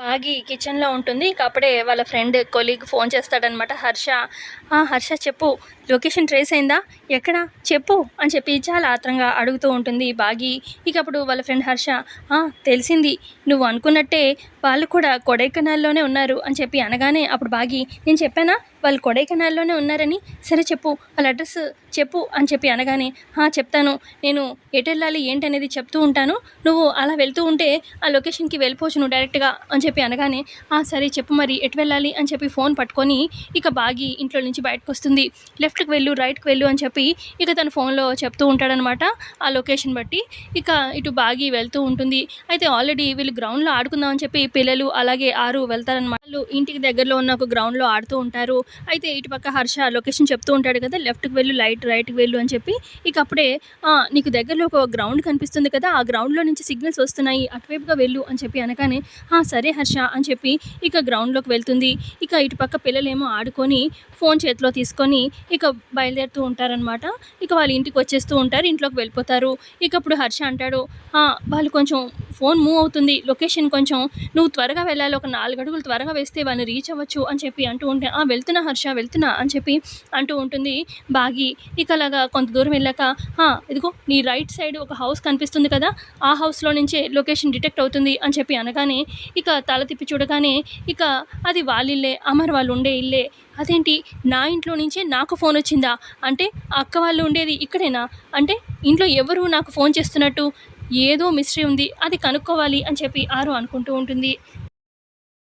బాగి కిచెన్లో ఉంటుంది. ఇక అప్పుడే వాళ్ళ ఫ్రెండ్ కొలీగ్ ఫోన్ చేస్తాడనమాట హర్ష హర్ష చెప్పు లొకేషన్ ట్రేస్ అయిందా? ఎక్కడ? చెప్పు అని చెప్పి చాలా ఆత్రంగా అడుగుతూ ఉంటుంది బాగి. ఇక అప్పుడు వాళ్ళ ఫ్రెండ్ హర్ష తెలిసింది. నువ్వు అనుకున్నట్టే వాళ్ళు కూడా కొడైకెనాల్లోనే ఉన్నారు అని చెప్పి అనగానే అప్పుడు బాగి నేను చెప్పానా? వాళ్ళు కొడైకెనాల్లోనే ఉన్నారని సరే చెప్పు వాళ్ళ అడ్రస్ చెప్పు అని చెప్పి అనగానే చెప్తాను. నేను ఎటు వెళ్ళాలి ఏంటి అనేది చెప్తూ ఉంటాను. నువ్వు అలా వెళ్తూ ఉంటే ఆ లొకేషన్కి వెళ్ళిపోవచ్చు నువ్వు డైరెక్ట్గా అని చెప్పి అనగానే సరే చెప్పు మరి ఎటు వెళ్ళాలి? అని చెప్పి ఫోన్ పట్టుకొని ఇక బాగి ఇంట్లో నుంచి బయటకు వస్తుంది. లెఫ్ట్కి వెళ్ళు రైట్కి వెళ్ళు అని చెప్పి ఇక తన ఫోన్లో చెప్తూ ఉంటాడనమాట ఆ లొకేషన్ బట్టి. ఇక ఇటు బాగి వెళ్తూ ఉంటుంది. అయితే ఆల్రెడీ వీళ్ళు గ్రౌండ్లో ఆడుకుందాం అని చెప్పి పిల్లలు అలాగే ఆరు వెళ్తారనమాట. వాళ్ళు ఇంటికి దగ్గరలో ఉన్న ఒక గ్రౌండ్లో ఆడుతూ ఉంటారు. అయితే ఇటు పక్క హర్ష లొకేషన్ చెప్తూ ఉంటాడు కదా లెఫ్ట్కి వెళ్ళు లైట్ రైట్కి వెళ్ళు అని చెప్పి. ఇక అప్పుడే నీకు దగ్గరలో ఒక గ్రౌండ్ కనిపిస్తుంది కదా ఆ గ్రౌండ్లో నుంచి సిగ్నల్స్ వస్తున్నాయి అటువైపుగా వెళ్ళు అని చెప్పి అనగానే సరే హర్ష అని చెప్పి ఇక గ్రౌండ్లోకి వెళ్తుంది. ఇక ఇటు పక్క పిల్లలేమో ఆడుకొని ఫోన్ చేతిలో తీసుకొని ఇక బయలుదేరుతూ ఉంటారనమాట ఇక వాళ్ళ ఇంటికి వచ్చేస్తూ ఉంటారు ఇంట్లోకి వెళ్ళిపోతారు. ఇక అప్పుడు హర్ష అంటాడు వాళ్ళు కొంచెం ఫోన్ మూవ్ అవుతుంది లొకేషన్ కొంచెం నువ్వు త్వరగా వెళ్ళాలి ఒక నాలుగు అడుగులు త్వరగా వేస్తే వాళ్ళని రీచ్ అవ్వచ్చు అని చెప్పి అంటూ ఉంటే "ఆ, వెళ్తున్నా హర్ష? వెళ్తున్నా అని చెప్పి అంటూ ఉంటుంది బాగి. ఇక అలాగా కొంత దూరం వెళ్ళాక ఇదిగో నీ రైట్ సైడ్ ఒక హౌస్ కనిపిస్తుంది కదా ఆ హౌస్లో నుంచే లొకేషన్ డిటెక్ట్ అవుతుంది అని చెప్పి అనగానే ఇక తల తిప్పి చూడగానే ఇక అది వాళ్ళ ఇల్లే అమర్ వాళ్ళు ఉండే ఇల్లే. అదేంటి? నా ఇంట్లో నుంచే నాకు ఫోన్ వచ్చిందా? అంటే అక్క వాళ్ళు ఉండేది ఇక్కడేనా? అంటే ఇంట్లో ఎవరు నాకు ఫోన్ చేస్తున్నట్టు? ఏదో మిస్టరీ ఉంది అది కనుక్కోవాలి అని చెప్పి ఆరు అనుకుంటూ ఉంటుంది.